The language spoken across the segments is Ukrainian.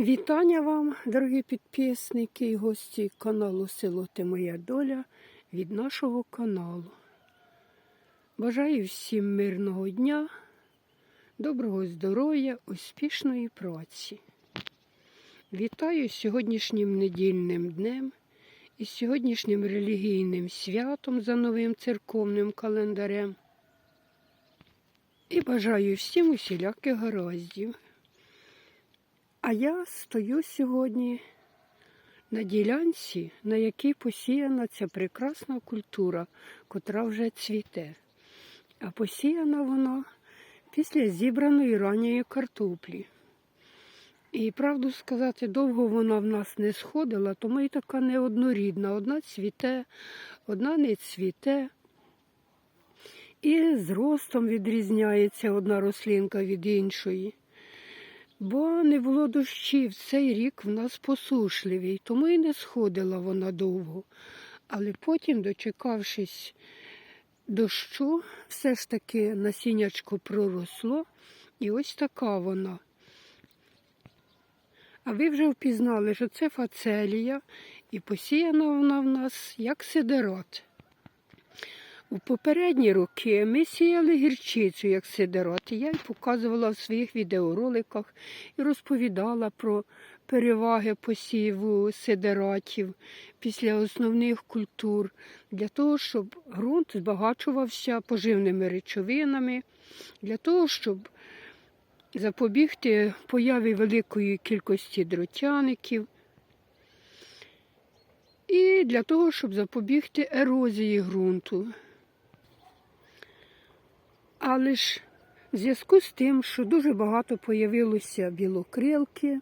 Вітання вам, дорогі підписники і гості каналу Село Ти Моя Доля від нашого каналу. Бажаю всім мирного дня, доброго здоров'я, успішної праці. Вітаю сьогоднішнім недільним днем і сьогоднішнім релігійним святом за новим церковним календарем. І бажаю всім усіляких гараздів. А я стою сьогодні на ділянці, на якій посіяна ця прекрасна культура, котра вже цвіте. А посіяна вона після зібраної ранньої картоплі. І правду сказати, довго вона в нас не сходила, тому і така неоднорідна. Одна цвіте, одна не цвіте. І зростом відрізняється одна рослинка від іншої. Бо не було дощів, цей рік в нас посушливий, тому і не сходила вона довго. Але потім, дочекавшись дощу, все ж таки насіннячко проросло, і ось така вона. А ви вже впізнали, що це фацелія, і посіяна вона в нас як сидерат. У попередні роки ми сіяли гірчицю як сидерат. Я й показувала в своїх відеороликах і розповідала про переваги посіву сидератів після основних культур, для того, щоб ґрунт збагачувався поживними речовинами, для того, щоб запобігти появі великої кількості дротяників. І для того, щоб запобігти ерозії ґрунту. Але ж в зв'язку з тим, що дуже багато появилося білокрилки,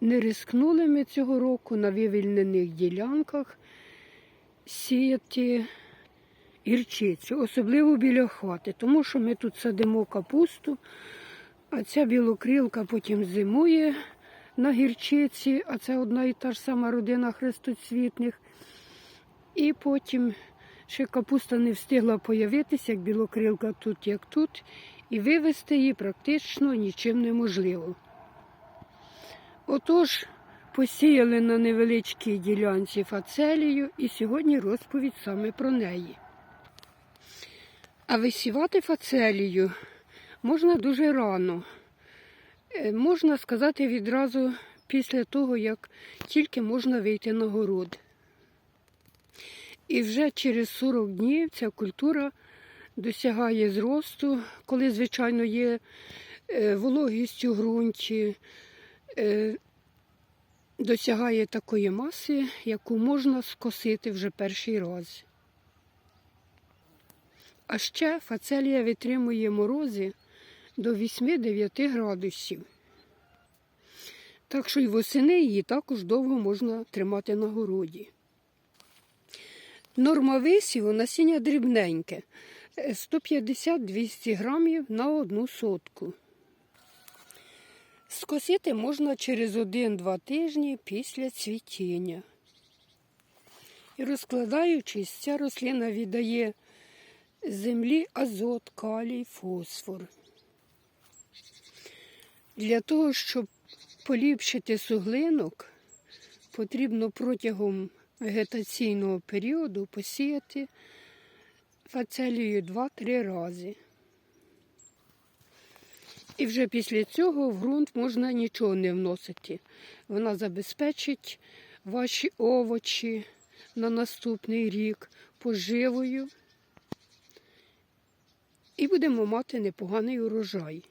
не рискнули ми цього року на вивільнених ділянках сіяти гірчицю, особливо біля хати, тому що ми тут садимо капусту, а ця білокрилка потім зимує на гірчиці, а це одна і та ж сама родина хрестоцвітних. І потім Ще капуста не встигла появитися, як білокрилка тут, як тут, і вивезти її практично нічим неможливо. Отож, посіяли на невеличкій ділянці фацелію і сьогодні розповідь саме про неї. А висівати фацелію можна дуже рано. Е, Можна сказати відразу після того, як тільки можна вийти на город. І вже через 40 днів ця культура досягає зросту, коли, звичайно, є е, вологість у ґрунті, е, досягає такої маси, яку можна скосити вже перший раз. А ще фацелія витримує морози до 8-9 градусів. Так що й восени її також довго можна тримати на городі. Норма висіву насіння дрібненьке. 150-200 грамів на одну сотку. Скосити можна через 1-2 тижні після цвітіння. І розкладаючись, ця рослина віддає землі азот, калій, фосфор. Для того, щоб поліпшити суглинок, потрібно протягом вегетаційного періоду посіяти фацелію 2-3 рази. І вже після цього в ґрунт можна нічого не вносити. Вона забезпечить ваші овочі на наступний рік поживою. І будемо мати непоганий урожай.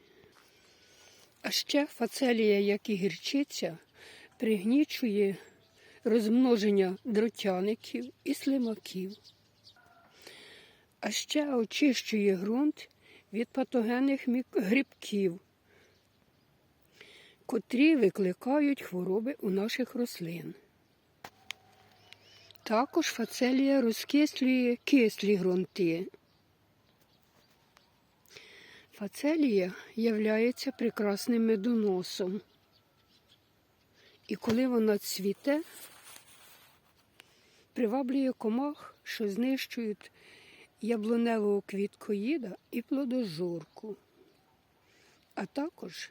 А ще фацелія, як і гірчиця, пригнічує розмноження дротяників і слимаків. А ще очищує ґрунт від патогенних грибків, котрі викликають хвороби у наших рослин. Також фацелія розкислює кислі ґрунти. Фацелія являється прекрасним медоносом. І коли вона цвіте, приваблює комах, що знищують яблуневого квіткоїда і плодожорку, а також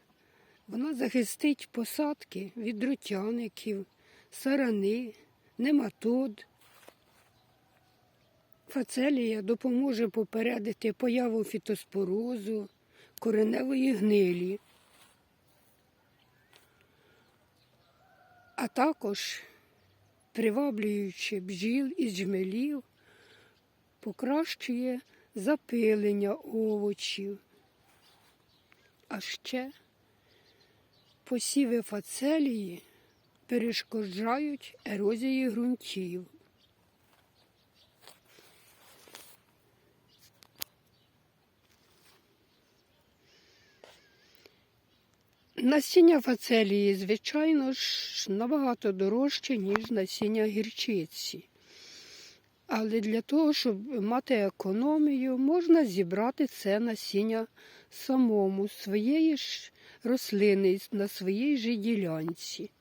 Вона захистить посадки від друтяників, сарани, нематод. Фацелія допоможе попередити появу фітоспорозу, кореневої гнилі, а також приваблюючи бджіл і джмелів, покращує запилення овочів. А ще посіви фацелії перешкоджають ерозії ґрунтів. Насіння фацелії, звичайно ж, набагато дорожче, ніж насіння гірчиці. Але для того, щоб мати економію, можна зібрати це насіння самому, своєї ж рослини, на своїй же ділянці.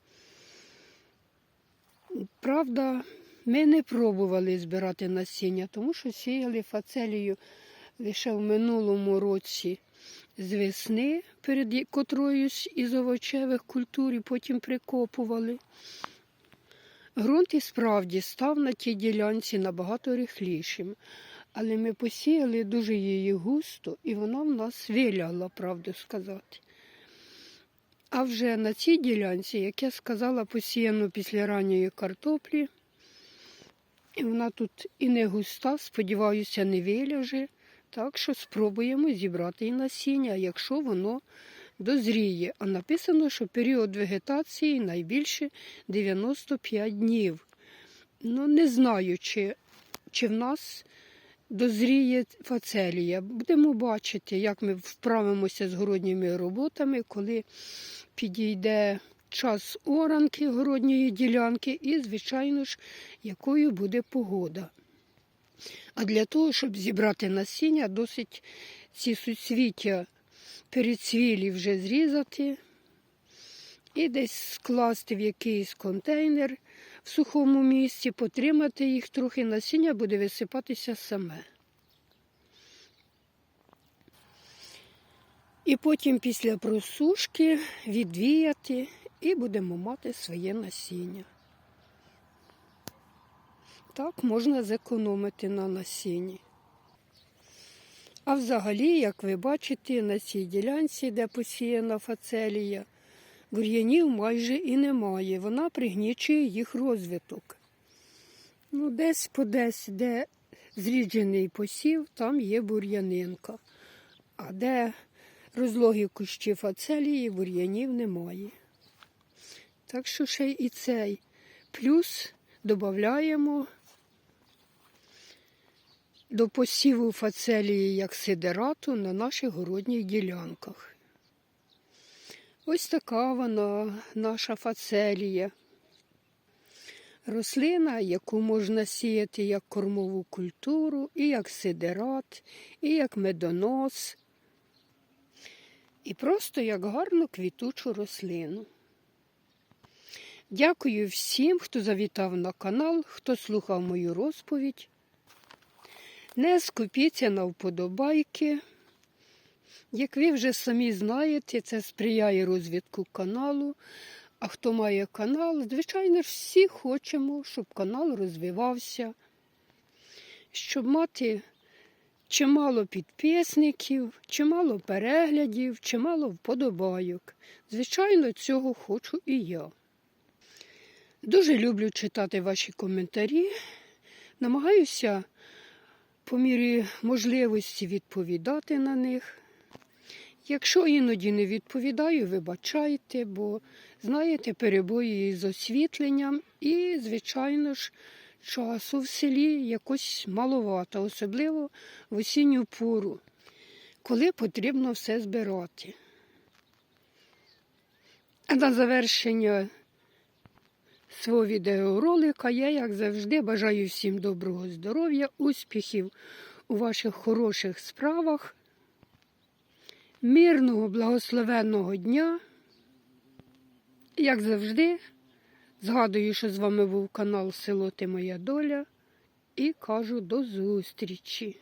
Правда, ми не пробували збирати насіння, тому що сіяли фацелію лише в минулому році з весни, перед котроюсь із овочевих культур, і потім прикопували. Ґрунт і справді став на тій ділянці набагато рихлішим, але ми посіяли дуже її густо, і вона в нас вилягла, правду сказати. А вже на цій ділянці, як я сказала, посіяно після ранньої картоплі, і вона тут і не густа, сподіваюся, не виляже. Так що спробуємо зібрати і насіння, якщо воно дозріє. А написано, що період вегетації найбільше 95 днів. Ну, не знаю, чи, чи в нас дозріє фацелія. Будемо бачити, як ми вправимося з городніми роботами, коли підійде час оранки городньої ділянки і, звичайно ж, якою буде погода. А для того, щоб зібрати насіння, досить ці суцвіття перецвілі вже зрізати і десь скласти в якийсь контейнер в сухому місці, потримати їх трохи, насіння буде висипатися саме. І потім після просушки відвіяти і будемо мати своє насіння. Так можна зекономити на насінні. А взагалі, як ви бачите, на цій ділянці, де посіяна фацелія, бур'янів майже і немає. Вона пригнічує їх розвиток. Ну, десь по десь, де зріджений посів, там є бур'янинка. А де розлогі кущі фацелії, бур'янів немає. Так що ще і цей плюс додаємо до посіву фацелії як сидерату на наших городніх ділянках. Ось така вона, наша фацелія. Рослина, яку можна сіяти як кормову культуру, і як сидерат, і як медонос, і просто як гарну квітучу рослину. Дякую всім, хто завітав на канал, хто слухав мою розповідь. Не скупіться на вподобайки. Як ви вже самі знаєте, це сприяє розвитку каналу. А хто має канал, звичайно всі хочемо, щоб канал розвивався, щоб мати чимало підписників, чимало переглядів, чимало вподобайок. Звичайно, цього хочу і я. Дуже люблю читати ваші коментарі. Намагаюся по мірі можливості відповідати на них. Якщо іноді не відповідаю, вибачайте, бо знаєте, перебої з освітленням і, звичайно ж, часу в селі якось маловато, особливо в осінню пору, коли потрібно все збирати. А на завершення свого відеоролика я, як завжди, бажаю всім доброго здоров'я, успіхів у ваших хороших справах, мирного, благословенного дня. Як завжди, згадую, що з вами був канал Село Ти Моя Доля і кажу до зустрічі.